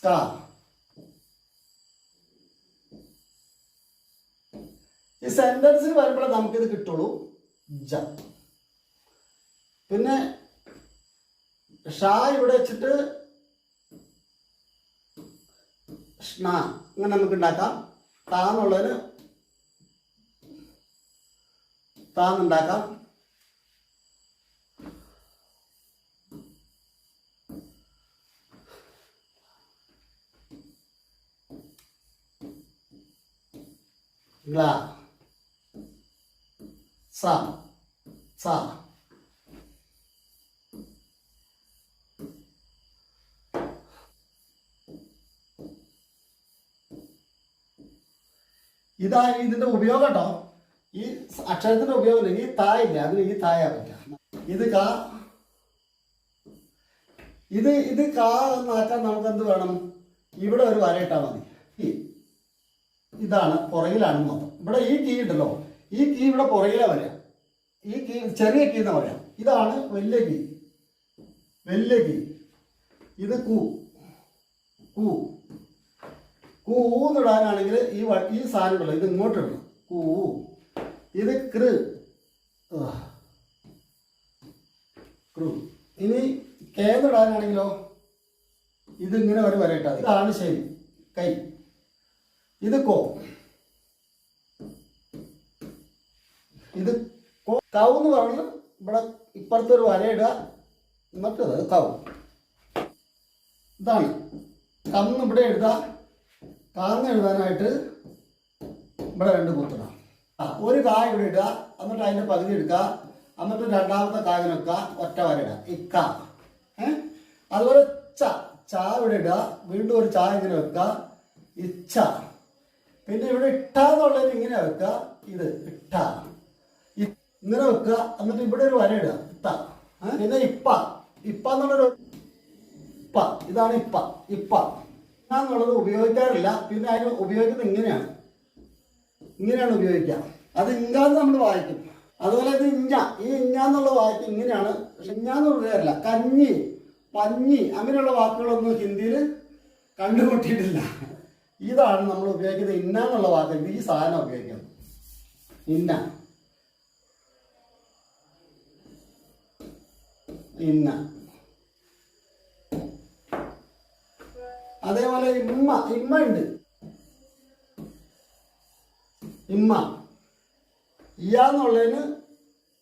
സ്കാ ഈ സെന്റൻസിൽ വരുമ്പോഴേ നമുക്കിത് കിട്ടുള്ളൂ. ജ. പിന്നെ ഷാ ഇവിടെ വെച്ചിട്ട് അങ്ങനെ നമുക്ക് ഉണ്ടാക്കാം. താന്നുള്ളതിന് താന്നുണ്ടാക്കാം. ഗ്ല സ സ. ഇതാ ഇതിന്റെ ഉപയോഗം കേട്ടോ ഈ അക്ഷരത്തിന്റെ ഉപയോഗം ഈ തായില്ല അതിന് ഈ തായാ പറ്റില്ല. ഇത് കാ. ഇത് ഇത് കാ എന്നാക്കാൻ നമുക്ക് എന്ത് വേണം? ഇവിടെ ഒരു വരയിട്ടാ മതി. ഈ ഇതാണ് പുറകിലാണ് മൊത്തം. ഇവിടെ ഈ കീ ഉണ്ടല്ലോ. ഈ കീ ഇവിടെ പുറകിലെ വരാം ഈ കീ ചെറിയ കീ എന്ന് പറയാം. ഇതാണ് വലിയ കീ വലിയ കീ ഇത് കൂ. കൂ. കൂന്നിടാനാണെങ്കിൽ ഈ ഈ സാധനം ഉണ്ടല്ലോ ഇത് ഇങ്ങോട്ട് ഇടണം കൂ. ഇത് കൃ. ആ. കൃ. ഇനി കേന്നിടാനാണെങ്കിലോ ഇത് ഇങ്ങനെ ഒരു വരയിട്ടാ ഇതാണ് ശരി. കൈ. ഇത് കോ. ഇത് കോ. കൗ എന്ന് പറഞ്ഞ് ഇവിടെ ഇപ്പുറത്തെ ഒരു വരയിടുക എന്നിട്ടത് കൗ. ഇതാണ്. കന്ന് ഇവിടെ എഴുതുക. കാന്ന് എഴുതാനായിട്ട് ഇവിടെ രണ്ട് കുത്തണം ആ ഒരു കായ ഇവിടെ ഇടുക. എന്നിട്ട് അതിന്റെ പകുതി എടുക്കുക. എന്നിട്ട് രണ്ടാമത്തെ കായ വെക്കുക. ഒറ്റ വര ഇടുക. ഇക്ക അതുപോലെ ച. ചാ ഇവിടെ ഇടുക. വീണ്ടും ഒരു ചായ ഇങ്ങനെ വെക്കുക. ഇച്ച പിന്നെ ഇവിടെ ഇട്ട എന്നുള്ളതിന് ഇങ്ങനെ വെക്ക ഇത് ഇട്ട. ഇങ്ങനെ വെക്കുക. എന്നിട്ട് ഇവിടെ ഒരു വര ഇടുക. ഇട്ട? പിന്നെ ഇപ്പ. ഇപ്പ എന്നുള്ളൊരു ഇപ്പ. ഇതാണ് ഇപ്പ. ഇപ്പ. എന്നുള്ളത് ഉപയോഗിക്കാറില്ല. പിന്നെ അതിന് ഉപയോഗിക്കുന്നത് ഇങ്ങനെയാണ്. ഇങ്ങനെയാണ് ഉപയോഗിക്കുക. അത് ഇങ്ങാന്ന് നമ്മൾ വായിക്കും. അതുപോലെ ഇത് ഇഞ്ഞ. ഈ ഇഞ്ഞ എന്നുള്ള വാക്ക് ഇങ്ങനെയാണ്. പക്ഷെ ഇഞ്ഞാന്ന് പറയാറില്ല കഞ്ഞി പഞ്ഞി അങ്ങനെയുള്ള വാക്കുകളൊന്നും ഹിന്ദിയിൽ കണ്ടുമുട്ടിയിട്ടില്ല. ഇതാണ് നമ്മൾ ഉപയോഗിക്കുന്നത് ഇന്ന എന്നുള്ള വാക്ക് ഇത് ഈ സാധനം ഉപയോഗിക്കുന്നത്. ഇന്ന. ഇന്ന. അതേപോലെ ഇമ്മ ഇമ്മ ഉണ്ട്. ഇമ്മ. ഇയ എന്നുള്ളതിന്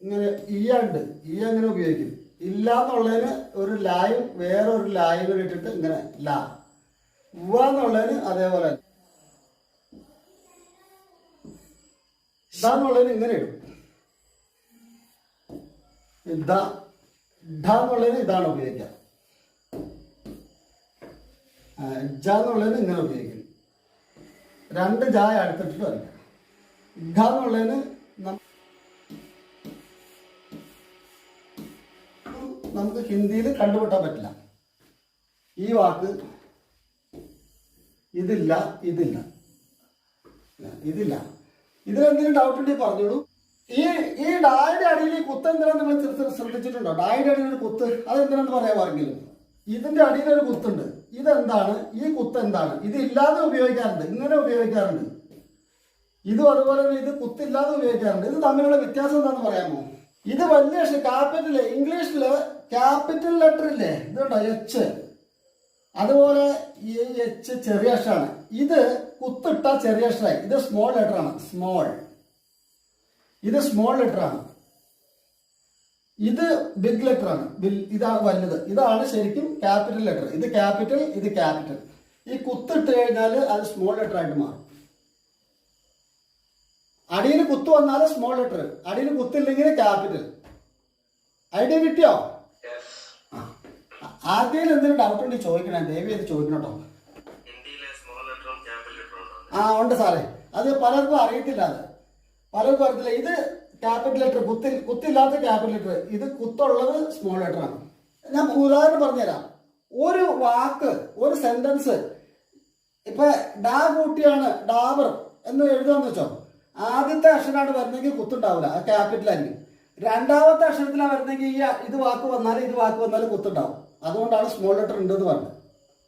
ഇങ്ങനെ ഇയ ഉണ്ട്. ഇയ അങ്ങനെ ഉപയോഗിക്കും. ഇല്ല എന്നുള്ളതിന് ഒരു ലായും വേറെ ഒരു ലായും കൂടി ഇട്ടിട്ട് ഇങ്ങനെ ലാ. എന്നുള്ളതിന് അതേപോലെ ഇതാന്നുള്ളതിന് ഇങ്ങനെ ഇടും. ഇതാണ് ഉപയോഗിക്കുക. ജ ഇങ്ങനെ ഉപയോഗിക്കും. രണ്ട് ജായ അടുത്തിട്ടിട്ട് വരിക നം- നമുക്ക് ഹിന്ദിയിൽ കണ്ടുപിട്ടാൻ പറ്റില്ല. ഈ വാക്ക് ഇതില്ല ഇതില്ല. ഇതില്ല. ഇതിലെന്തെങ്കിലും ഡൗട്ട് ഉണ്ടെങ്കിൽ പറഞ്ഞോളൂ. ഈ ഈ ഡായുടെ അടിയിൽ ഈ കുത്ത് എന്തിനാ നിങ്ങൾ ശ്രദ്ധ- ശ്രദ്ധിച്ചിട്ടുണ്ടോ? ഡായുടെ അടിയിൽ ഒരു കുത്ത് അതെന്തിനാന്ന് പറയാൻ പറഞ്ഞില്ല ഇതിന്റെ അടിയിൽ ഒരു കുത്തുണ്ട്. ഇതെന്താണ്? ഈ കുത്ത് എന്താണ്? ഇത് ഇല്ലാതെ ഉപയോഗിക്കാറുണ്ട്. ഇങ്ങനെ ഉപയോഗിക്കാറുണ്ട്. ഇതും അതുപോലെ തന്നെ ഇത് കുത്തില്ലാതെ ഉപയോഗിക്കാറുണ്ട്. ഇത് തമ്മിലുള്ള വ്യത്യാസം എന്താണെന്ന് പറയാമോ? ഇത് വലിയ ക്യാപിറ്റൽ ഇംഗ്ലീഷിൽ ക്യാപിറ്റൽ ലെറ്റർ ഇല്ലേ? ഇതുണ്ടോ? എച്ച് അതുപോലെ ഈ എച്ച് ചെറിയ അക്ഷരമാണ് ഇത് കുത്തിട്ട ചെറിയ അക്ഷരമായി ഇത് സ്മോൾ ലെറ്റർ ആണ്. സ്മോൾ ഇത് സ്മോൾ ലെറ്റർ ആണ്. ഇത് ബിഗ് ലെറ്റർ ആണ്. ഇതാണ് വലുത്. ഇതാണ് ശരിക്കും ക്യാപിറ്റൽ ലെറ്റർ ഇത് ക്യാപിറ്റൽ ഇത് ക്യാപിറ്റൽ ഈ കുത്തിട്ട് കഴിഞ്ഞാൽ അത് സ്മോൾ ലെറ്റർ ആയിട്ട് മാറും. അടിയിൽ കുത്തു വന്നാൽ സ്മോൾ ലെറ്റർ അടിയിൽ കുത്തില്ലെങ്കിൽ ക്യാപിറ്റൽ ഐഡിയ കിട്ടിയോ. ആദ്യം എന്തെങ്കിലും ഡൗട്ട് ഉണ്ടെങ്കിൽ ചോദിക്കണേ. ദേവി അത് ചോദിക്കണം കേട്ടോ. ആ ഉണ്ട് സാറേ. അത് പലർക്കും അറിയത്തില്ല അത്. പലർക്കും അറിയത്തില്ല. ഇത് ക്യാപിറ്റൽ ലെറ്റർ കുത്തി കുത്തില്ലാത്ത ക്യാപിറ്റൽ ലെറ്റർ ഇത് കുത്തുള്ളത് സ്മോൾ ലെറ്റർ ആണ്. ഞാൻ ഉദാഹരണം പറഞ്ഞുതരാം. ഒരു വാക്ക് ഒരു സെന്റൻസ് ഇപ്പൊ ഡാ കൂട്ടിയാണ് ഡാബർ എന്ന് എഴുതാന്ന് വെച്ചോ. ആദ്യത്തെ അക്ഷരമാണ് വരുന്നെങ്കിൽ കുത്തുണ്ടാവില്ല. അത് ക്യാപിറ്റൽ ആയിരിക്കും. രണ്ടാമത്തെ അക്ഷരത്തിലാണ് വരുന്നെങ്കിൽ ഈ ഇത് വാക്ക് വന്നാലും ഇത് വാക്ക് വന്നാലും കുത്തുണ്ടാവും. അതുകൊണ്ടാണ് സ്മോൾ ലെറ്റർ ഉണ്ടെന്ന് പറഞ്ഞത്.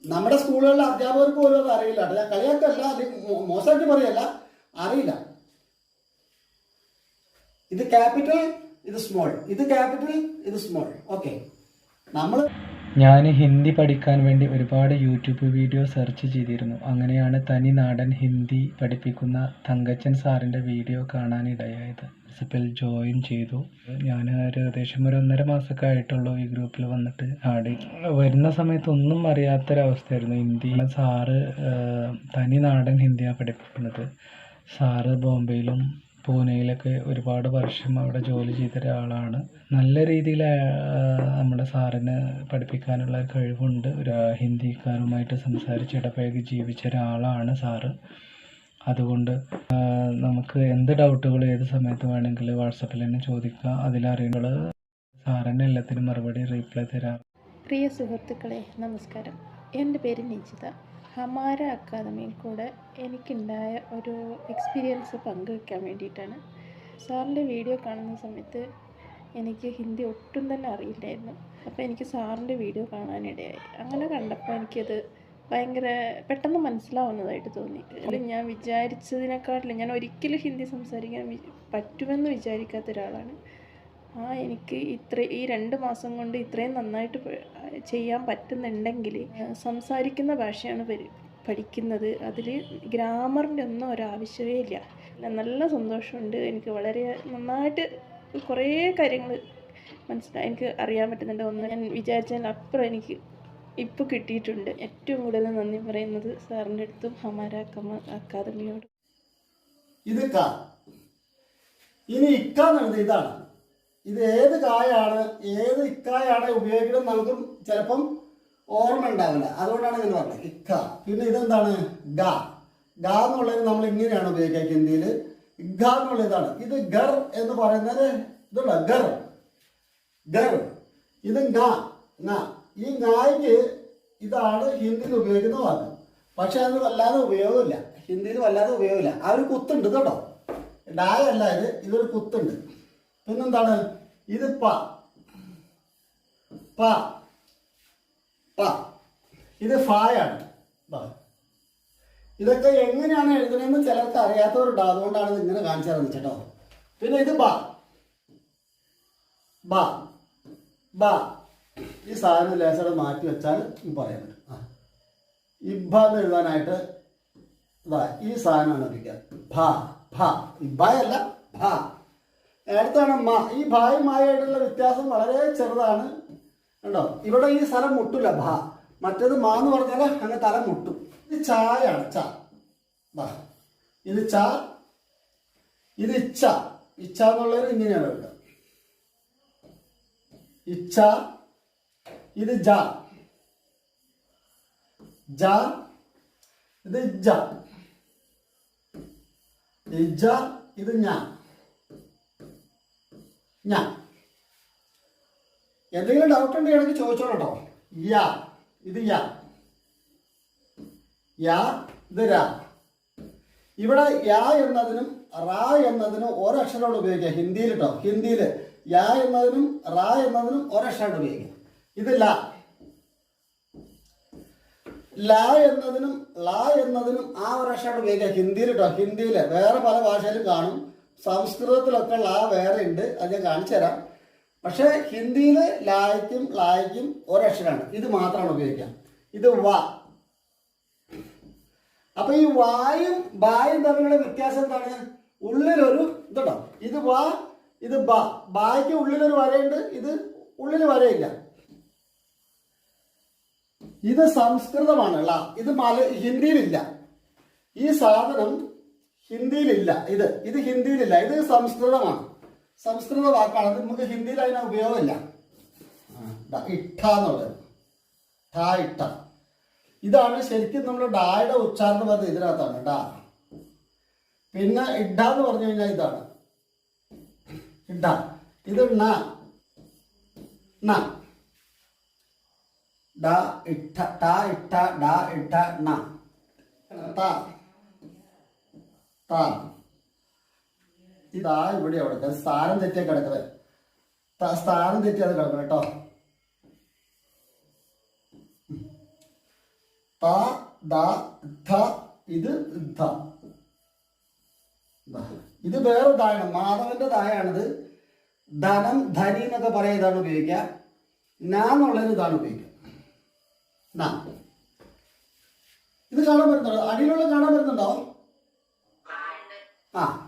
നമ്മുടെ സ്കൂളുകളിലെ അധ്യാപകർക്ക് പോലും അത് അറിയില്ല. ഞാൻ കളിയാക്കല്ല അല്ലെങ്കിൽ മോശമായിട്ട് പറയല്ല അറിയില്ല. ഇത് ക്യാപിറ്റൽ ഇത് സ്മോൾ ഇത് ക്യാപിറ്റൽ ഇത് സ്മോൾ ഓക്കെ നമ്മൾ ഞാൻ ഹിന്ദി പഠിക്കാൻ വേണ്ടി ഒരുപാട് യൂട്യൂബ് വീഡിയോ സെർച്ച് ചെയ്തിരുന്നു. അങ്ങനെയാണ് തനി നാടൻ ഹിന്ദി പഠിപ്പിക്കുന്ന തങ്കച്ചൻ സാറിന്റെ വീഡിയോ കാണാനിടയായത്. പ്രിൻസിപ്പൽ ജോയിൻ ചെയ്തു. ഞാൻ ഒരു ഏകദേശം ഒരു ഒന്നര മാസമൊക്കെ ആയിട്ടുള്ളൂ ഈ ഗ്രൂപ്പിൽ വന്നിട്ട് ആടി. വരുന്ന സമയത്ത് ഒന്നും അറിയാത്തൊരവസ്ഥയായിരുന്നു. ഹിന്ദി സാറ് തനി നാടൻ ഹിന്ദിയാണ് പഠിപ്പിക്കുന്നത്. സാറ് ബോംബെയിലും പൂനെയിലൊക്കെ ഒരുപാട് വർഷം അവിടെ ജോലി ചെയ്ത ഒരാളാണ് നല്ല രീതിയിൽ നമ്മുടെ സാറിന് പഠിപ്പിക്കാനുള്ള കഴിവുണ്ട്. ഒരു ഹിന്ദിക്കാരുമായിട്ട് സംസാരിച്ച് ഇടപഴകി ജീവിച്ച ഒരാളാണ് സാറ്. അതുകൊണ്ട് നമുക്ക് എന്ത് ഡൗട്ടുകൾ ഏത് സമയത്ത് വേണമെങ്കിൽ വാട്സപ്പിൽ തന്നെ ചോദിക്കാം. അതിലറിയുമ്പോൾ സാറിന് എല്ലാത്തിനും മറുപടി റീപ്ലൈ തരാം. പ്രിയ സുഹൃത്തുക്കളെ നമസ്കാരം. എന്റെ പേര് നിജിത. ഹമാര അക്കാദമിയിൽ കൂടെ എനിക്കുണ്ടായ ഒരു എക്സ്പീരിയൻസ് പങ്കുവെക്കാൻ വേണ്ടിയിട്ടാണ്. സാറിന്റെ വീഡിയോ കാണുന്ന സമയത്ത് എനിക്ക് ഹിന്ദി ഒട്ടും തന്നെ അറിയില്ലായിരുന്നു. അപ്പോൾ എനിക്ക് സാറിന്റെ വീഡിയോ കാണാനിടയായി. അങ്ങനെ കണ്ടപ്പോൾ എനിക്കത് ഭയങ്കര പെട്ടെന്ന് മനസ്സിലാവുന്നതായിട്ട് തോന്നി. അതിൽ ഞാൻ വിചാരിച്ചതിനെക്കാട്ടിലും ഞാൻ ഒരിക്കലും ഹിന്ദി സംസാരിക്കാൻ പറ്റുമെന്ന് വിചാരിക്കാത്ത ഒരാളാണ്. ആ എനിക്ക് ഇത്ര ഈ രണ്ട് മാസം കൊണ്ട് ഇത്രയും നന്നായിട്ട് ചെയ്യാൻ പറ്റുന്നുണ്ടെങ്കിൽ സംസാരിക്കുന്ന ഭാഷയാണ് പരി- പഠിക്കുന്നത്. അതിൽ ഗ്രാമറിന്റെ ഒന്നും ഒരാവശ്യമേ ഇല്ല. നല്ല സന്തോഷമുണ്ട്. എനിക്ക് വളരെ നന്നായിട്ട് കുറേ കാര്യങ്ങൾ മനസ്സിലായി എനിക്ക് അറിയാൻ പറ്റുന്നുണ്ട്. ഒന്ന് ഞാൻ വിചാരിച്ചതിനപ്പുറം എനിക്ക് ഇപ്പോൾ കിട്ടിയിട്ടുണ്ട്. ഏറ്റവും കൂടുതൽ നന്ദി പറയുന്നത് സാറിന്റെ അടുത്തും ഹമാര അക്കാദമിയോട്. ഇത് ഇനി ഇക്ക എന്നുള്ളത് ഇതാണ്. ഇത് ഏത് കായാണ് ഏത് ഇക്കായാണ് ഉപയോഗിക്കണം നമുക്ക് ചിലപ്പം ഓർമ്മ ഉണ്ടാവില്ല. അതുകൊണ്ടാണ് ഇങ്ങനെ പറഞ്ഞത്. ഇക്ക. പിന്നെ ഇതെന്താണ്? ഗ. ഗ എന്നുള്ളത് നമ്മൾ ഇങ്ങനെയാണ് ഉപയോഗിക്കുക ഹിന്ദിയിൽ. ഗ എന്നുള്ള ഇതാണ്. ഇത് ഗർ എന്ന് പറയുന്നത് ഇതുള്ള ഗർ. ഗർ. ഇത് ഗ. ഈ നായ്ക്ക് ഇതാണ് ഹിന്ദിയിൽ ഉപയോഗിക്കുന്ന വാക്ക്. പക്ഷെ അത് വല്ലാതെ ഉപയോഗമില്ല. ഹിന്ദിയിൽ വല്ലാതെ ഉപയോഗമില്ല. ആ ഒരു കുത്തുണ്ട് കേട്ടോ. ഡായ അല്ല ഇത്. ഇതൊരു കുത്തുണ്ട്. പിന്നെന്താണ്? ഇത് പ. പ. പ. ഇത് ഫായാണ്. ഇതൊക്കെ എങ്ങനെയാണ് എഴുതണമെന്ന് ചിലർക്ക് അറിയാത്തവരുണ്ട്. അതുകൊണ്ടാണ് ഇത് ഇങ്ങനെ കാണിച്ചു തരുന്നത് കേട്ടോ. പിന്നെ ഇത് ബ. ബ. ബ. ഈ സാധനം ലേശം മാറ്റി വെച്ചാൽ പറയാൻ പറ്റും. ആ. ഇബ എന്ന് എഴുതാനായിട്ട് ഇതാ ഈ സാധനമാണ് ഉപയോഗിക്കുക. ഭ ഭ. ഇബയല്ല ഭ അടുത്താണ് മ. ഈ ഭായും മായായിട്ടുള്ള വ്യത്യാസം വളരെ ചെറുതാണ്. കണ്ടോ? ഇവിടെ ഈ സ്ഥലം മുട്ടില്ല ഭ. മറ്റേത് മാ എന്ന് പറഞ്ഞാൽ അങ്ങ് തല മുട്ടും. ഇത് ചായാണ് ച. ഇത് ച. ഇത് ഇച്ച ഇച്ച എന്നുള്ളത് ഇങ്ങനെയാണ് എഴുതുക. ഇച്ച ഇത് ജ. ജ. ഇത് ജ. ഇജ ഇത് ഞാ. ഞാ. എന്തെങ്കിലും ഡൗട്ട് ഉണ്ടെങ്കിൽ ചോദിച്ചോളൂ യാ ഇത് യാ. യാ ഇത് രാ. ഇവിടെ യാ എന്നതിനും റാ എന്നതിനും ഒരക്ഷരമാണ് ഉപയോഗിക്കുക. ഹിന്ദിയിൽ കേട്ടോ ഹിന്ദിയിൽ യാ എന്നതിനും റാ എന്നതിനും ഒരക്ഷരമാണ് ഉപയോഗിക്കുക. ഇത് ല ല എന്നതിനും ല എന്നതിനും ആ ഒരക്ഷരമാണ് ഉപയോഗിക്കുക ഹിന്ദിയിൽ കേട്ടോ ഹിന്ദിയിൽ വേറെ പല ഭാഷയിലും കാണും. സംസ്കൃതത്തിലൊക്കെ ല വേറെ ഉണ്ട്. അത് ഞാൻ കാണിച്ചു തരാം. പക്ഷേ ഹിന്ദിയിൽ ലായ്ക്കും ലായ്ക്കും ഒരക്ഷരമാണ് ഇത് മാത്രമാണ് ഉപയോഗിക്കാം ഇത് വ. അപ്പൊ ഈ വായും ബായും തമ്മിലുള്ള വ്യത്യാസം എന്താണ്? ഉള്ളിലൊരു ഇതുണ്ടോ? ഇത് വ ഇത് ബ. ബായ്ക്ക് ഉള്ളിലൊരു വരയുണ്ട്. ഇത് ഉള്ളിൽ വരയില്ല. ഇത് സംസ്കൃതമാണ് ള ഇത് മല ഹിന്ദിയിലില്ല. ഈ സാധനം ഹിന്ദിയിലില്ല. ഇത് ഇത് ഹിന്ദിയിലില്ല. ഇത് സംസ്കൃതമാണ്. സംസ്കൃത വാക്കാണ്. അത് നമുക്ക് ഹിന്ദിയിൽ അതിന് ഉപയോഗമില്ല. ഇട്ട എന്നുള്ളത്. ഠ ഇട്ട. ഇതാണ് ശരിക്കും നമ്മൾ ഡായുടെ ഉച്ചാരണം പറഞ്ഞത് ഇതിനകത്താണ്. ഡാ. പിന്നെ ഇഡ എന്ന് പറഞ്ഞു കഴിഞ്ഞാൽ ഇതാണ്. ഇഡ. ഇത് ണ. ണ. ഡ ഇട്ട ട ഇട്ട ഡ ഇട്ട ണ. ത. ത. ഇതാ ഇവിടെ അവിടെ സ്ഥാനം തെറ്റിയ കിടക്കുന്നത് സ്ഥാനം തെറ്റി അത് കിടക്കണം കേട്ടോ ത ദ ധ ഇത് ധ. ഇത് വേറെ ദായാണ്. മാധവന്റെ ദായാണിത്. ധനം ധനി എന്നൊക്കെ പറയാൻ ഇതാണ് ഉപയോഗിക്കുക എന്നുള്ളൊരു ഇതാണ് ഉപയോഗിക്കുക. നാ ഇത് കാണാൻ പറ്റുന്നുണ്ടോ? അടിയിലുള്ള കാണാൻ പറ്റുന്നുണ്ടോ? ആ.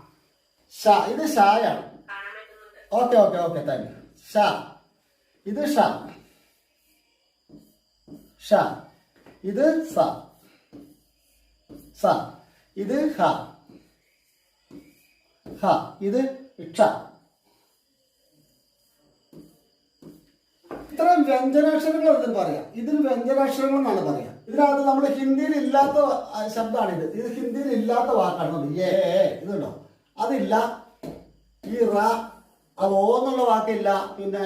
ഷ ഇത് ഷായാണ് okay okay okay thank you. ഷ ഇത് ഷ ഷ ഇത് സ. സ. ഇത് ഹ. ഹ. ഇത് ക്ഷ ഇത്രയും വ്യഞ്ജനാക്ഷരങ്ങൾ ഇതിന് പറയാം. ഇതിന് വ്യഞ്ജനാക്ഷരങ്ങൾ എന്നാണ് പറയാം. ഇതിനകത്ത് നമ്മൾ ഹിന്ദിയിൽ ഇല്ലാത്ത ശബ്ദമാണ് ഇത് ഹിന്ദിയിൽ ഇല്ലാത്ത വാക്കാണ് ഏ, ഇതുണ്ടോ? അതില്ല. ഈ റ അത് ഓ എന്നുള്ള വാക്കില്ല. പിന്നെ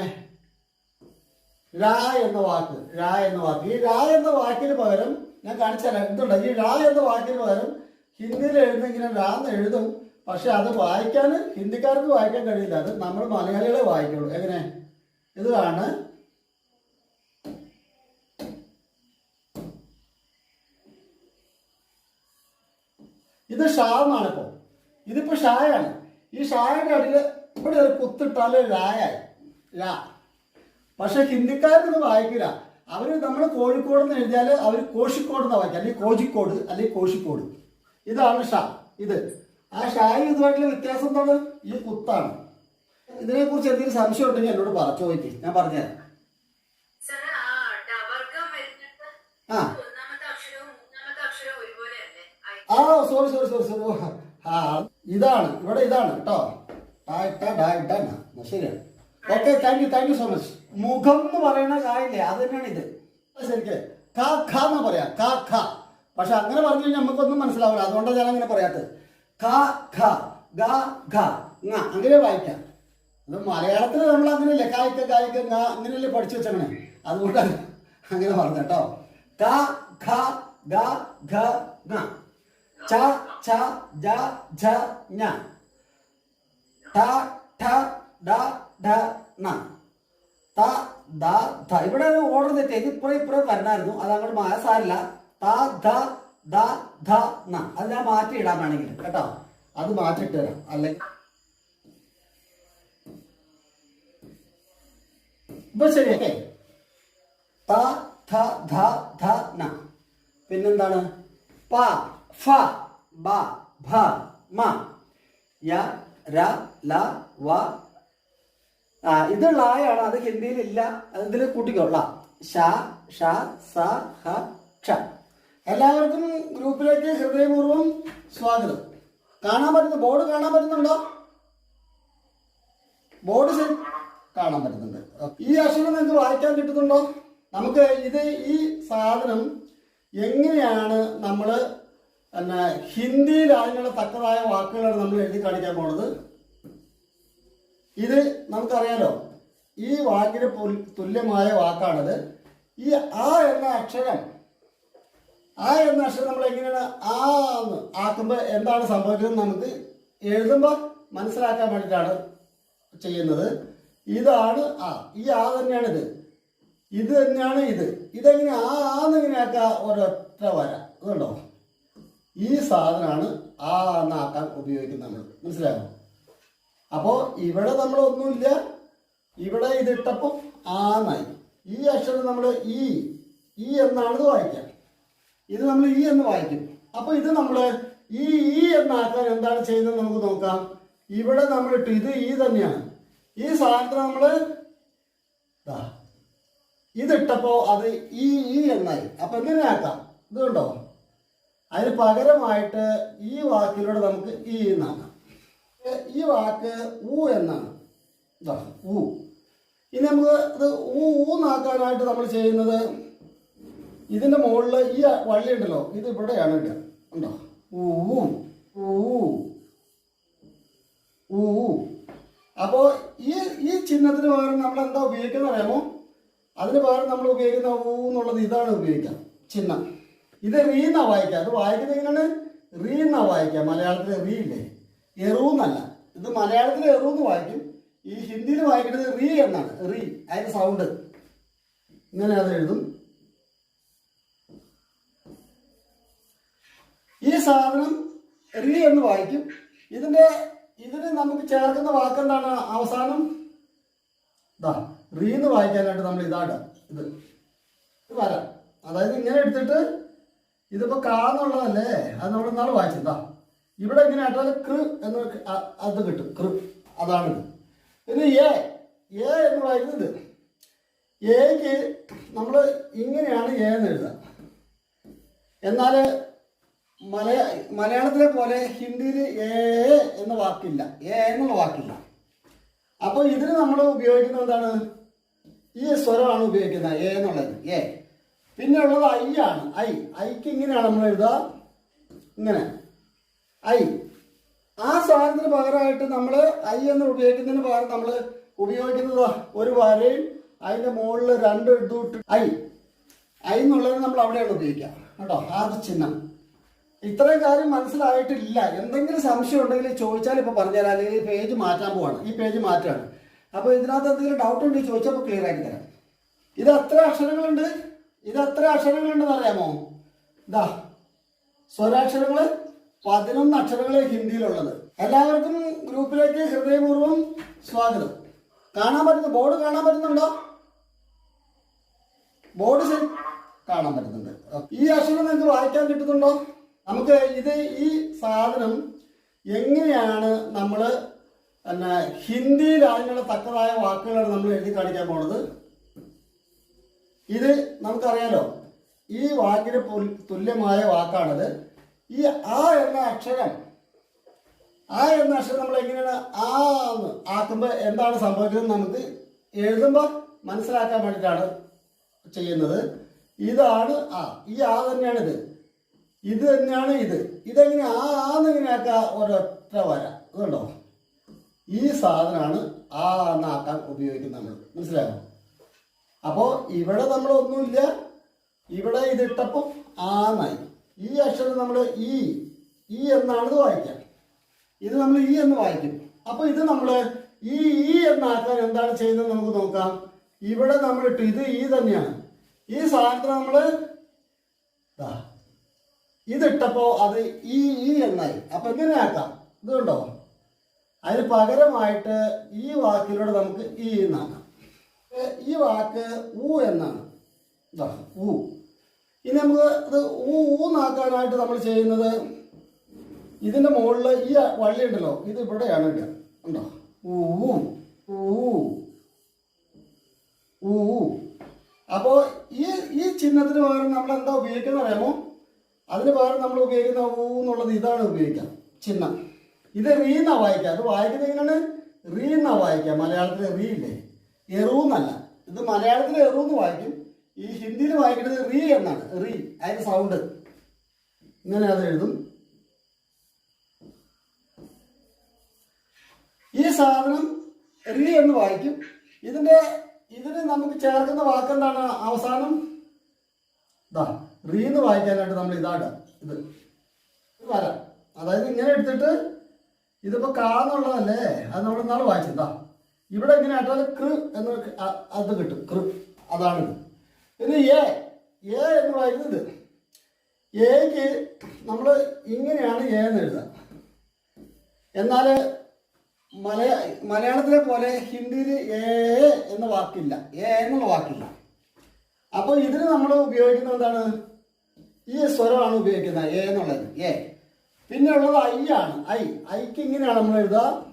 രാ എന്ന വാക്ക് രാ എന്ന വാക്ക്. ഈ രാ എന്ന വാക്കിന് പകരം ഞാൻ കാണിച്ചാൽ എന്തുണ്ട് ഈ രാ എന്ന വാക്കിന് പകരം ഹിന്ദിയിൽ എഴുതുന്ന ഇങ്ങനെ രാ എന്ന് എഴുതും. പക്ഷെ അത് വായിക്കാൻ ഹിന്ദിക്കാർക്ക് വായിക്കാൻ കഴിയില്ല. അത് നമ്മൾ മലയാളികളെ വായിക്കുള്ളൂ. എങ്ങനെ? ഇതാണ് ഇത് ഷാ എന്നാണ് ഇപ്പോൾ ഇതിപ്പോ ഷായാണ്. ഈ ഷായുടെ അടിയിൽ ഇവിടെ ഒരു കുത്തിട്ടാൽ രായായി രാ പക്ഷെ ഹിന്ദിക്കാർക്ക് വായിക്കില്ല. അവർ നമ്മൾ കോഴിക്കോട് എന്ന് എഴുതിയാൽ അവർ കോഴിക്കോട് എന്ന് വായിക്കുക. അല്ലെങ്കിൽ കോഴിക്കോട് അല്ലെങ്കിൽ കോഴിക്കോട് ഇതാണ് ഷാ. ഇത്. ആ ഷായും ഇതുമായിട്ടുള്ള വ്യത്യാസം എന്താണ്? ഈ കുത്താണ്. ഇതിനെക്കുറിച്ച് എന്തെങ്കിലും സംശയം ഉണ്ടെങ്കിൽ എന്നോട് പറ ചോദിക്കും. ഞാൻ പറഞ്ഞുതരാം. ആ സോറി സോറി സോറി സോറി ആ ഇതാണ് ഇവിടെ ഇതാണ് കേട്ടോ. ഡായിട്ട ന. ശരിയാണ് okay thank you thank you so much മുഖം എന്ന് പറയുന്ന കായില്ലേ അത് തന്നെയാണ് ഇത്. ശരിക്ക് ക ഖ എന്ന് പറയാം? ക ഖ. പക്ഷെ അങ്ങനെ പറഞ്ഞു കഴിഞ്ഞാൽ നമുക്കൊന്നും മനസ്സിലാവില്ല. അതുകൊണ്ടാണ് ഞാൻ അങ്ങനെ പറയാത്തത്. ക ഖ ഗ ഘ ങ അങ്ങനെ വായിക്കാം. അത് മലയാളത്തിൽ നമ്മൾ അങ്ങനെയല്ലേ കായ്ക്ക കായ്ക്ക ങ അങ്ങനെയല്ലേ പഠിച്ചു വെച്ചങ്ങനെ അതുകൊണ്ടാണ് അങ്ങനെ പറഞ്ഞു കേട്ടോ. ക ഖ ഗ ഘ ങ. ച ച ജ ഝ ഞ ട ഠ ഡ ഢ ണ. ത ദ ധ. ഇവിടെ ഒരു ഓർഡർ തെറ്റി. ഇത് ഇപ്പുറം ഇപ്പുറം വരണമായിരുന്നു അത് അങ്ങോട്ട് മാ സാരില്ല. ത ധ ദ ധ ന അത് ഞാൻ മാറ്റി ഇടാൻ വേണമെങ്കിൽ കേട്ടോ. അത് മാറ്റിയിട്ട് തരാം അല്ലെങ്കിൽ ഇപ്പൊ ശരി. ഓക്കെ. ത ധ ധ ന പിന്നെന്താണ്? പ. ഫ ബ ഭ മ. യ ര ല വ. ആ ഇത് ളായാണ് അത് ഹിന്ദിയിൽ ഇല്ല അത് ഇതിൽ കൂട്ടിക്കോ ള. ഷ ഷ സ ഹ ക്ഷ. എല്ലാവർക്കും ഗ്രൂപ്പിലേക്ക് ഹൃദയപൂർവം സ്വാഗതം. കാണാൻ പറ്റുന്ന ബോർഡ് കാണാൻ പറ്റുന്നുണ്ടോ? ബോർഡ് കാണാൻ പറ്റുന്നുണ്ട്. ഈ അക്ഷരം നിങ്ങൾക്ക് വായിക്കാൻ കിട്ടുന്നുണ്ടോ? നമുക്ക് ഇത് ഈ സാധനം എങ്ങനെയാണ് നമ്മൾ പിന്നെ ഹിന്ദിയിൽ അതിനുള്ള തക്കതായ വാക്കുകളാണ് നമ്മൾ എഴുതി കാണിക്കാൻ പോണത്. ഇത് നമുക്കറിയാലോ ഈ വാക്കിന് തുല്യമായ വാക്കാണിത്. ഈ ആ എന്ന അക്ഷരം ആ എന്ന അക്ഷരം നമ്മൾ എങ്ങനെയാണ് ആ എന്ന് ആക്കുമ്പോൾ എന്താണ് സംഭവിക്കുന്നത് നമുക്ക് എഴുതുമ്പോൾ മനസ്സിലാക്കാൻ വേണ്ടിയിട്ടാണ് ചെയ്യുന്നത്. ഇതാണ് ആ ഈ ആ തന്നെയാണ് ഇത് ഇത് തന്നെയാണ് ഇത്. ഇതെങ്ങനെ ആ ആന്നിങ്ങനെ ആക്കുക ഒരൊറ്റ വര. ഇതുണ്ടോ ഈ സാധനമാണ് ആ എന്നാക്കാൻ ഉപയോഗിക്കുന്നത് നമ്മൾ. മനസ്സിലായോ? അപ്പോൾ ഇവിടെ നമ്മൾ ഒന്നുമില്ല. ഇവിടെ ആ ആന്നായി ഈ അക്ഷരം നമ്മൾ ഈ ഈ എന്നാണ് ഇത് ഇത് നമ്മൾ ഈ എന്ന് വായിക്കും. അപ്പോൾ ഇത് നമ്മൾ ഈ ഈ എന്നാക്കാൻ എന്താണ് ചെയ്യുന്നത് നമുക്ക് നോക്കാം. ഇവിടെ നമ്മൾ ഇട്ട്. ഇത് ഈ തന്നെയാണ്. ഈ സാധനത്തിന് നമ്മൾ ഇതിട്ടപ്പോൾ അത് ഈ ഈ എന്നായി. അപ്പം എങ്ങനെ ആക്കാം? ഇത് കണ്ടോ? അതിന് പകരമായിട്ട് ഈ വാക്കിലൂടെ നമുക്ക് ഈ എന്നാക്കാം. ഈ വാക്ക് ഊ എന്നാണ്. ഇതാണ് ഊ. ഇനി നമുക്ക് ഇത് ഊ ഊന്നാക്കാനായിട്ട് നമ്മൾ ചെയ്യുന്നത് ഇതിന്റെ മുകളിൽ ഈ വള്ളി ഉണ്ടല്ലോ ഇത് ഇവിടെയാണ് ഇടുക. ഉണ്ടോ? ഊ ഊ ഊ അപ്പോൾ ഈ ഈ ചിഹ്നത്തിന് പകരം നമ്മൾ എന്താ ഉപയോഗിക്കുന്നത് അറിയാമോ അതിന് പകരം നമ്മൾ ഉപയോഗിക്കുന്ന ഊ എന്നുള്ളത് ഇതാണ് ഉപയോഗിക്കുക. ചിഹ്നം. ഇത് റീ എന്നാ വായിക്കുക അത് വായിക്കുന്നത് എങ്ങനെയാണ്? റീ എന്നാ വായിക്കുക മലയാളത്തിൽ റീ ഇല്ലേ? എറു എന്നല്ല. ഇത് മലയാളത്തിൽ എറു എന്ന് വായിക്കും. ഈ ഹിന്ദിയിൽ വായിക്കുന്നത് റീ എന്നാണ്. റീ അതിന്റെ സൗണ്ട് ഇങ്ങനെ അത് എഴുതും. ഈ സാധനം റീ എന്ന് വായിക്കും. ഇതിന്റെ ഇതിന് നമുക്ക് ചേർക്കുന്ന വാക്കെന്താണ് അവസാനം. ഇതാ റീ എന്ന് വായിക്കാനായിട്ട് നമ്മൾ ഇതാട ഇത് ഇത് വരാം. അതായത് ഇങ്ങനെ എടുത്തിട്ട് ഇതിപ്പോ കാന്നുള്ളതല്ലേ അത് നമ്മൾ നാളെ വായിച്ചതാ. ഇവിടെ ഇങ്ങനെ ആയിട്ടാൽ കൃ എന്ന് അത് കിട്ടും. കൃ. അതാണിത് ഇനി ഏ എ. എന്ന് പറയുന്നത് എക്ക് നമ്മൾ ഇങ്ങനെയാണ് ഏ എന്ന് എഴുതുക. എന്നാൽ മലയ മലയാളത്തിലെ പോലെ ഹിന്ദിയിൽ എ എന്ന വാക്കില്ല. എ എന്നുള്ള വാക്കില്ല. അപ്പോൾ ഇതിന് നമ്മൾ ഉപയോഗിക്കുന്നത് എന്താണ്? ഈ സ്വരമാണ് ഉപയോഗിക്കുന്നത്. ഏ എന്നുള്ളത്. എ. പിന്നെ ഉള്ളത് ഐ ആണ് ഐ ഐക്ക് ഇങ്ങനെയാണ് നമ്മൾ എഴുതുക? ഇങ്ങനെ. ഐ ആ സാധനത്തിന് പകരമായിട്ട് നമ്മൾ ഐ എന്ന് ഉപയോഗിക്കുന്നതിന് പകരം നമ്മൾ ഉപയോഗിക്കുന്നത് ഒരു വരയും അതിന്റെ മുകളിൽ രണ്ട് ഇട്ട് ഐ ഐ എന്നുള്ളത് നമ്മൾ അവിടെയാണ് ഉപയോഗിക്കുക. കേട്ടോ? ആദ്യ ചിഹ്നം. ഇത്രയും കാര്യം മനസ്സിലായിട്ടില്ല. എന്തെങ്കിലും സംശയം ഉണ്ടെങ്കിൽ ചോദിച്ചാൽ ഇപ്പോൾ പറഞ്ഞുതരാം. അല്ലെങ്കിൽ പേജ് മാറ്റാൻ പോവാണ്. ഈ പേജ് മാറ്റാണ് അപ്പോൾ ഇതിനകത്ത് എന്തെങ്കിലും ഡൗട്ട് ഉണ്ടെങ്കിൽ ചോദിച്ചപ്പോൾ ക്ലിയർ ആക്കി തരാം. ഇത് അത്ര അക്ഷരങ്ങളുണ്ട്? ഇത് എത്ര അക്ഷരങ്ങളുണ്ടെന്ന് അറിയാമോ? ഇതാ സ്വരാക്ഷരങ്ങൾ പതിനൊന്ന് അക്ഷരങ്ങൾ ഹിന്ദിയിലുള്ളത്. എല്ലാവർക്കും ഗ്രൂപ്പിലേക്ക് ഹൃദയപൂർവം സ്വാഗതം. കാണാൻ പറ്റുന്ന ബോർഡ് കാണാൻ പറ്റുന്നുണ്ടോ? ബോർഡ് കാണാൻ പറ്റുന്നുണ്ട്. ഈ അക്ഷരം നിങ്ങൾക്ക് വായിക്കാൻ കിട്ടുന്നുണ്ടോ? നമുക്ക് ഇത് ഈ സാധനം എങ്ങനെയാണ് നമ്മൾ പിന്നെ ഹിന്ദിയിൽ അതിനുള്ള തക്കതായ വാക്കുകളാണ് നമ്മൾ എഴുതി കാണിക്കാൻ പോണത്? ഇത് നമുക്കറിയാലോ ഈ വാക്കിന് തുല്യമായ വാക്കാണത്. ഈ ആ എന്ന അക്ഷരം ആ എന്ന അക്ഷരം നമ്മൾ എങ്ങനെയാണ് ആ എന്ന് ആക്കുമ്പോൾ എന്താണ് സംഭവിക്കുന്നത് നമുക്ക് എഴുതുമ്പോൾ മനസ്സിലാക്കാൻ വേണ്ടിയിട്ടാണ് ചെയ്യുന്നത്. ഇതാണ് ആ ഈ ആ തന്നെയാണ് ഇത് ഇത് തന്നെയാണ് ഇത്. ഇതെങ്ങനെ ആ ആന്ന് ഇങ്ങനെ ആക്കുക ഒരൊറ്റ വര. അതുണ്ടോ ഈ സാധനമാണ് ആ എന്നാക്കാൻ ഉപയോഗിക്കുന്നത് നമ്മൾ. മനസ്സിലായോ? അപ്പോൾ ഇവിടെ നമ്മൾ ഒന്നുമില്ല. ഇവിടെ ഇതിട്ടപ്പം ആന്നായി. ഈ അക്ഷരം നമ്മൾ ഈ ഈ എന്നാണ് ഇത് വായിക്കുക. ഇത് നമ്മൾ ഈ എന്ന് വായിക്കും. അപ്പോൾ ഇത് നമ്മൾ ഈ ഈ എന്നാക്കാൻ എന്താണ് ചെയ്യുന്നത് നമുക്ക് നോക്കാം. ഇവിടെ നമ്മൾ ഇട്ടു ഇത് ഈ തന്നെയാണ്. ഈ സാധനത്തിന് നമ്മൾ ഇതിട്ടപ്പോൾ അത് ഈ ഈ എന്നായി. അപ്പം എങ്ങനെ ആക്കാം. ഇതുണ്ടോ അതിന് പകരമായിട്ട് ഈ വാക്കിലൂടെ നമുക്ക് ഈ എന്നാക്കാം. ഈ വാക്ക് ഊ എന്നാണ്. ഇതാ ഊ. ഇനി നമുക്ക് ഇത് ഊ ഊന്നാക്കാനായിട്ട് നമ്മൾ ചെയ്യുന്നത് ഇതിന്റെ മുകളിൽ ഈ വള്ളി ഉണ്ടല്ലോ ഇത് ഇവിടെയാണ് ഇടുക. ഉണ്ടോ ഊ ഊ ഊ അപ്പോൾ ഈ ഈ ചിഹ്നത്തിന് പകരം നമ്മൾ എന്താ ഉപയോഗിക്കുന്നത് അറിയാമോ? അതിന് പകരം നമ്മൾ ഉപയോഗിക്കുന്ന ഊ എന്നുള്ളത് ഇതാണ് ഉപയോഗിക്കുക ചിഹ്നം. ഇത് റീ വായിക്കുക. അത് വായിക്കുന്നത് എങ്ങനെയാണ്? റീ വായിക്കുക. മലയാളത്തിൽ റീ ഇല്ലേ? എറു എന്നല്ല ഇത് മലയാളത്തിൽ എറു എന്ന് വായിക്കും? ഈ ഹിന്ദിയിൽ വായിക്കുന്നത് റീ എന്നാണ്. റീ അതിന്റെ സൗണ്ട് ഇങ്ങനെ അത് എഴുതും. ഈ സാധനം റീ എന്ന് വായിക്കും. ഇതിന്റെ ഇതിന് നമുക്ക് ചേർക്കുന്ന വാക്കെന്താണ് അവസാനം? ഇതാ റീ എന്ന് വായിക്കാനായിട്ട് നമ്മൾ ഇതാടാ ഇത് വരാം. അതായത് ഇങ്ങനെ എടുത്തിട്ട് ഇതിപ്പോ കാണുന്നുള്ളതല്ലേ അത് നമ്മൾ ഇന്നാൾ വായിച്ചതാ. ഇവിടെ ഇങ്ങനെ ആയിട്ടാൽ കൃ എന്ന് അത് കിട്ടും. കൃ. അതാണ് പിന്നെ എ. എ എന്ന് പറയുന്നത് എക്ക് നമ്മൾ ഇങ്ങനെയാണ് എ എന്ന് എഴുതുക. എന്നാൽ മലയ മലയാളത്തിലെ പോലെ ഹിന്ദിയിൽ എ എന്ന വാക്കില്ല. എ എന്നുള്ള വാക്കില്ല. അപ്പോൾ ഇതിന് നമ്മൾ ഉപയോഗിക്കുന്നത് എന്താണ്? ഈ സ്വരമാണ് ഉപയോഗിക്കുന്നത്. എ എന്നുള്ളത്. എ. പിന്നെ ഉള്ളത് ഐ ആണ്. ഐ. ഐക്ക് ഇങ്ങനെയാണ് നമ്മൾ എഴുതുക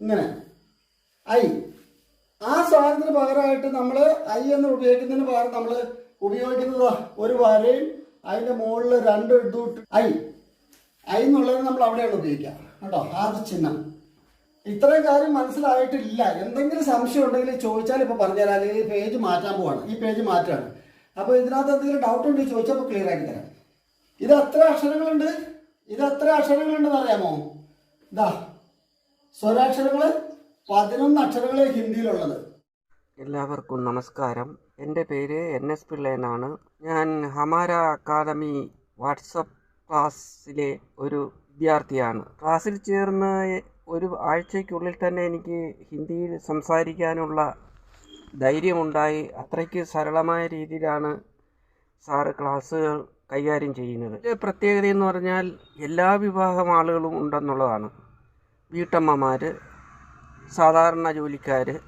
ഇങ്ങനെ. ഐ. ആ സാധനത്തിന് പകരമായിട്ട് നമ്മൾ ഐ എന്ന് ഉപയോഗിക്കുന്നതിന് പകരം നമ്മൾ ഉപയോഗിക്കുന്നത് ഒരു വരയും അതിന്റെ മുകളിൽ രണ്ട് ഇട്ട് ഐ. ഐ എന്നുള്ളത് നമ്മൾ അവിടെയാണ് ഉപയോഗിക്കുക. കേട്ടോ? ആദ്യ ചിഹ്നം. ഇത്രയും കാര്യം മനസ്സിലായിട്ടില്ല. എന്തെങ്കിലും സംശയം ഉണ്ടെങ്കിൽ ചോദിച്ചാൽ ഇപ്പോൾ പറഞ്ഞുതരാം. അല്ലെങ്കിൽ പേജ് മാറ്റാൻ പോവാണ്. ഈ പേജ് മാറ്റാണ് അപ്പോൾ ഇതിനകത്ത് എന്തെങ്കിലും ഡൗട്ട് ഉണ്ടെങ്കിൽ ചോദിച്ചപ്പോൾ ക്ലിയർ ആക്കി തരാം. ഇത് എത്ര അക്ഷരങ്ങളുണ്ട്? ഇത് എത്ര അക്ഷരങ്ങളുണ്ടെന്ന് അറിയാമോ? ഇതാ സ്വരാക്ഷരങ്ങൾ പതിനൊന്ന് അക്ഷരങ്ങളെ ഹിന്ദിയിലുള്ളത്. എല്ലാവർക്കും നമസ്കാരം. എന്റെ പേര് എൻ എസ് പിള്ള എന്നാണ് ഞാൻ ഹമാര അക്കാദമി വാട്സപ്പ് ക്ലാസ്സിലെ ഒരു വിദ്യാർത്ഥിയാണ്. ക്ലാസ്സിൽ ചേർന്ന് ഒരു ആഴ്ചയ്ക്കുള്ളിൽ തന്നെ എനിക്ക് ഹിന്ദിയിൽ സംസാരിക്കാനുള്ള ധൈര്യമുണ്ടായി. അത്രയ്ക്ക് സരളമായ രീതിയിലാണ് സാറ് ക്ലാസ്സുകൾ കൈകാര്യം ചെയ്യുന്നത്. പ്രത്യേകത എന്ന് പറഞ്ഞാൽ എല്ലാ വിഭാഗം ആളുകളും ഉണ്ടെന്നുള്ളതാണ്. വീട്ടമ്മമാർ സാധാരണ ജോലിക്കാർ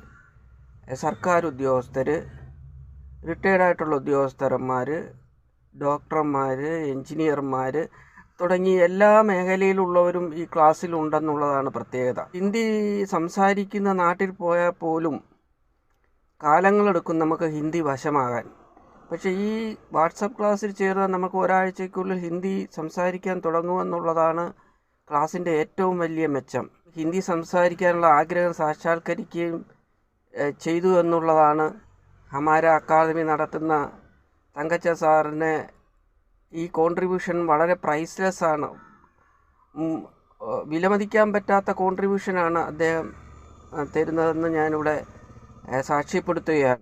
സർക്കാർ ഉദ്യോഗസ്ഥർ റിട്ടയർഡായിട്ടുള്ള ഉദ്യോഗസ്ഥന്മാർ ഡോക്ടർമാർ എൻജിനീയർമാർ തുടങ്ങി എല്ലാ മേഖലയിലുള്ളവരും ഈ ക്ലാസ്സിലുണ്ടെന്നുള്ളതാണ് പ്രത്യേകത. ഹിന്ദി സംസാരിക്കുന്ന നാട്ടിൽ പോയാൽ പോലും കാലങ്ങളെടുക്കും നമുക്ക് ഹിന്ദി വശമാകാൻ. പക്ഷേ ഈ വാട്സപ്പ് ക്ലാസ്സിൽ ചേർന്നാൽ നമുക്ക് ഒരാഴ്ചയ്ക്കുള്ളിൽ ഹിന്ദി സംസാരിക്കാൻ തുടങ്ങുമെന്നുള്ളതാണ് ക്ലാസ്സിന്റെ ഏറ്റവും വലിയ മെച്ചം. ഹിന്ദി സംസാരിക്കാനുള്ള ആഗ്രഹം സാക്ഷാത്കരിക്കുകയും ചെയ്തു എന്നുള്ളതാണ് ഹമാര അക്കാദമി നടത്തുന്ന തങ്കച്ച സാറിന് ഈ കോൺട്രിബ്യൂഷൻ വളരെ പ്രൈസ്ലെസ് ആണ്. വിലമതിക്കാൻ പറ്റാത്ത കോൺട്രിബ്യൂഷനാണ് അദ്ദേഹം തരുന്നതെന്ന് ഞാനിവിടെ സാക്ഷ്യപ്പെടുത്തുകയാണ്.